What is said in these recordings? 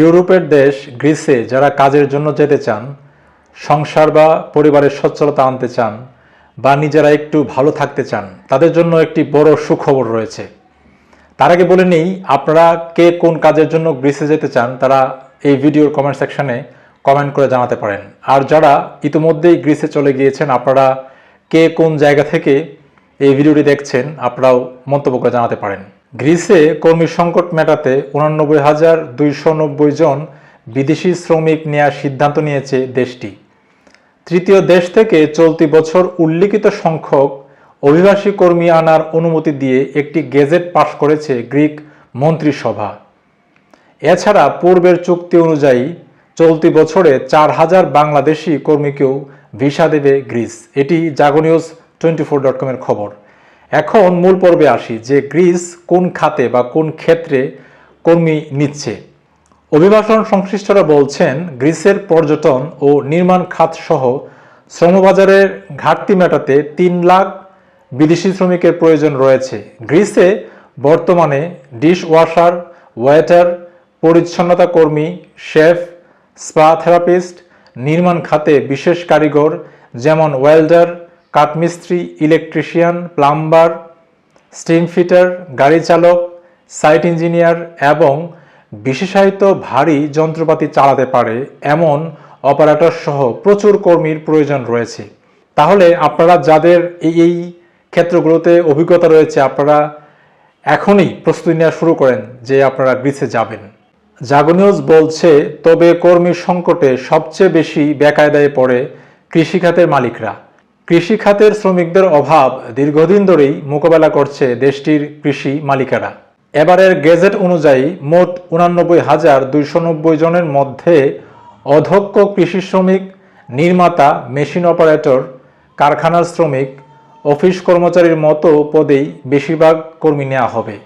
ইউরোপের দেশ গ্রিসে যারা কাজের জন্য যেতে চান, সংসার বা পরিবারের সচ্ছলতা আনতে চান বা নিজেরা একটু ভালো থাকতে চান, তাদের জন্য একটি বড় সুখবর রয়েছে। তার আগে বলে নেই, আপনারা কে কোন কাজের জন্য গ্রিসে যেতে চান, তারা এই ভিডিওর কমেন্ট সেকশনে কমেন্ট করে জানাতে পারেন। আর যারা ইতিমধ্যেই গ্রিসে চলে গিয়েছেন, আপনারা কে কোন জায়গা থেকে এই ভিডিওটি দেখছেন, আপনারাও মন্তব্য করে জানাতে পারেন। গ্রিসে কর্মী সংকট মেটাতে উনানব্বই হাজার দুইশো নব্বই জন বিদেশি শ্রমিক নেওয়ার সিদ্ধান্ত নিয়েছে দেশটি। তৃতীয় দেশ থেকে চলতি বছর উল্লিখিত সংখ্যক অভিবাসী কর্মী আনার অনুমতি দিয়ে একটি গেজেট পাশ করেছে গ্রিক মন্ত্রিসভা। এছাড়া পূর্বের চুক্তি অনুযায়ী চলতি বছরে চার হাজার বাংলাদেশি কর্মীকেও ভিসা দেবে গ্রিস। এটি Jago news twenty four dot কমের খবর। এখন মূল পর্বে আসি যে গ্রিস কোন খাতে বা কোন ক্ষেত্রে কর্মী নিচ্ছে। অভিবাসন সংশ্লিষ্টরা বলছেন, গ্রিসের পর্যটন ও নির্মাণ খাত সহ শ্রমবাজারের ঘাটতি মেটাতে তিন লাখ বিদেশি শ্রমিকের প্রয়োজন রয়েছে। গ্রিসে বর্তমানে ডিশ ওয়াশার, ওয়েটার, পরিচ্ছন্নতা কর্মী, শেফ, স্পা থেরাপিস্ট, নির্মাণ খাতে বিশেষ কারিগর যেমন ওয়েল্ডার কাঠমিস্ত্রি, ইলেকট্রিশিয়ান, প্লাম্বার, স্টিম ফিটার, গাড়ি চালক, সাইট ইঞ্জিনিয়ার এবং বিশেষায়িত ভারী যন্ত্রপাতি চালাতে পারে এমন অপারেটর সহ প্রচুর কর্মীর প্রয়োজন রয়েছে। তাহলে আপনারা যাদের এই এই ক্ষেত্রগুলোতে অভিজ্ঞতা রয়েছে, আপনারা এখনই প্রস্তুতি নেওয়া শুরু করেন যে আপনারা গ্রিসে যাবেন। জাগো নিউজ বলছে, তবে কর্মীর সংকটে সবচেয়ে বেশি বেকায়দায় পড়ে কৃষিখাতের মালিকরা। কৃষিখাতের শ্রমিকদের অভাব দীর্ঘদিন ধরেই মোকাবেলা করছে দেশটির কৃষি মালিকারা। এবারের গেজেট অনুযায়ী মোট উনানব্বই হাজার দুইশো নব্বই জনের মধ্যে অধ্যক্ষ কৃষি শ্রমিক, নির্মাতা, মেশিন অপারেটর, কারখানার শ্রমিক, অফিস কর্মচারীর মতো পদেই বেশিরভাগ কর্মী নেওয়া হবে।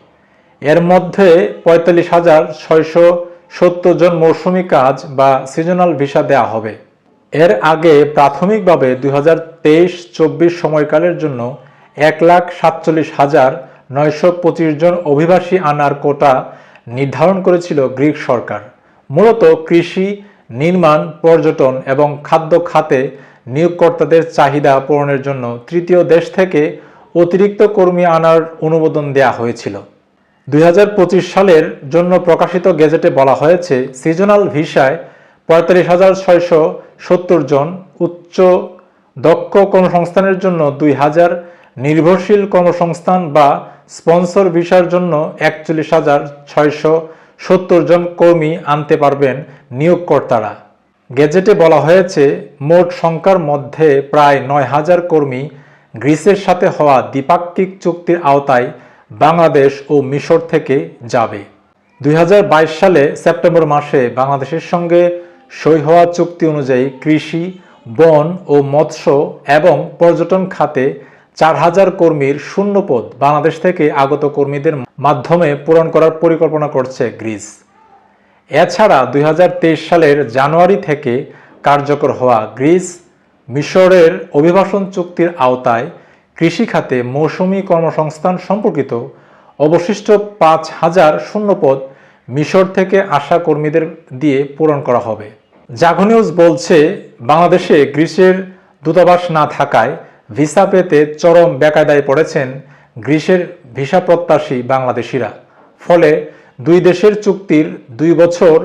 এর মধ্যে পঁয়তাল্লিশ হাজার ছয়শো সত্তর জন মৌসুমি কাজ বা সিজনাল ভিসা দেওয়া হবে। এর আগে প্রাথমিকভাবে দুই হাজার তেইশ চব্বিশ সময়কালের জন্য এক লাখ সাতচল্লিশ হাজার নয়শো পঁচিশ জন অভিবাসী আনার কোটা নির্ধারণ করেছিল গ্রিক সরকার। মূলত কৃষি, নির্মাণ, পর্যটন এবং খাদ্য খাতে নিয়োগকর্তাদের চাহিদা পূরণের জন্য তৃতীয় দেশ থেকে অতিরিক্ত কর্মী আনার অনুমোদন দেওয়া হয়েছিল। দুই হাজার পঁচিশ সালের জন্য প্রকাশিত গেজেটে বলা হয়েছে, সিজনাল ভিসায় পঁয়তাল্লিশ হাজার ছয়শো সত্তর জন উচ্চ দক্ষ কর্মসংস্থানের জন্য দুই হাজার নির্ভরশীল কর্মসংস্থান বা স্পন্সর ভিসার জন্য একচল্লিশ হাজার ছয়শো সত্তর জন কর্মী আনতে পারবেন নিয়োগকর্তারা। গেজেটে বলা হয়েছে, মোট সংখ্যার মধ্যে প্রায় নয় হাজার কর্মী গ্রিসের সাথে হওয়া দ্বিপাক্ষিক চুক্তির আওতায় বাংলাদেশ ও মিশর থেকে যাবে। দুই হাজার বাইশ সালে সেপ্টেম্বর মাসে বাংলাদেশের সঙ্গে সই হওয়া চুক্তি অনুযায়ী কৃষি, বন ও মৎস্য এবং পর্যটন খাতে চার হাজার কর্মীর শূন্যপদ বাংলাদেশ থেকে আগত কর্মীদের মাধ্যমে পূরণ করার পরিকল্পনা করছে গ্রিস। এছাড়া দুই হাজার তেইশ সালের জানুয়ারি থেকে কার্যকর হওয়া গ্রিস মিশরের অভিবাসন চুক্তির আওতায় কৃষি খাতে মৌসুমি কর্মসংস্থান সম্পর্কিত অবশিষ্ট পাঁচ হাজার শূন্যপদ মিশর থেকে আসা কর্মীদের দিয়ে পূরণ করা হবে। জাগো নিউজ বলছে, বাংলাদেশে গ্রিসের দূতাবাস না থাকায় ভিসা পেতে চরম বেকায়দায় পড়েছেন গ্রিসের ভিসা প্রত্যাশী বাংলাদেশিরা। ফলে দুই দেশের চুক্তির দুই বছর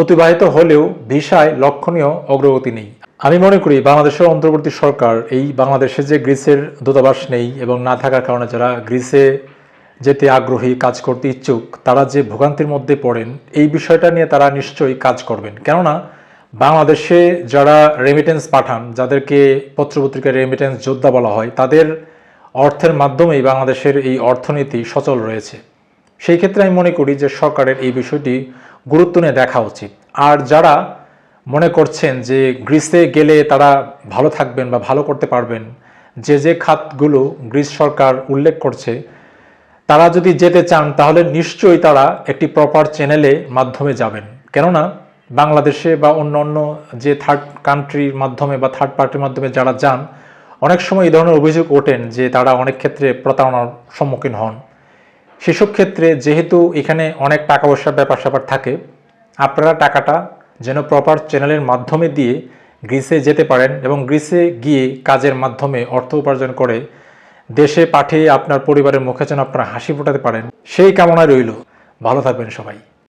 অতিবাহিত হলেও ভিসায় লক্ষণীয় অগ্রগতি নেই। আমি মনে করি, বাংলাদেশের অন্তর্বর্তী সরকার এই বাংলাদেশে যে গ্রিসের দূতাবাস নেই এবং না থাকার কারণে যারা গ্রিসে যেতে আগ্রহী কাজ করতে ইচ্ছুক, তারা যে ভোগান্তির মধ্যে পড়েন, এই বিষয়টা নিয়ে তারা নিশ্চয়ই কাজ করবেন। কেননা, বাংলাদেশে যারা রেমিটেন্স পাঠান, যাদেরকে পত্রপত্রিকার রেমিটেন্স যোদ্ধা বলা হয়, তাদের অর্থের মাধ্যমেই বাংলাদেশের এই অর্থনীতি সচল রয়েছে। সেই ক্ষেত্রে আমি মনে করি যে সরকারের এই বিষয়টি গুরুত্ব নিয়ে দেখা উচিত। আর যারা মনে করছেন যে গ্রিসে গেলে তারা ভালো থাকবেন বা ভালো করতে পারবেন, যে যে খাতগুলো গ্রিস সরকার উল্লেখ করছে তারা যদি যেতে চান, তাহলে নিশ্চয়ই তারা একটি প্রপার চ্যানেলে মাধ্যমে যাবেন। কেননা, বাংলাদেশে বা অন্য অন্য যে থার্ড কান্ট্রির মাধ্যমে বা থার্ড পার্টির মাধ্যমে যারা যান, অনেক সময় এই ধরনের অভিযোগ ওঠেন যে তারা অনেক ক্ষেত্রে প্রতারণার সম্মুখীন হন। সেসব ক্ষেত্রে যেহেতু এখানে অনেক টাকা পয়সার ব্যাপার স্যাপার থাকে, আপনারা টাকাটা যেন প্রপার চ্যানেলের মাধ্যমে দিয়ে গ্রিসে যেতে পারেন এবং গ্রিসে গিয়ে কাজের মাধ্যমে অর্থ উপার্জন করে দেশে পাঠিয়ে আপনার পরিবারের মুখে যেন আপনারা হাসি ফোটাতে পারেন, সেই কামনায় রইল। ভালো থাকবেন সবাই।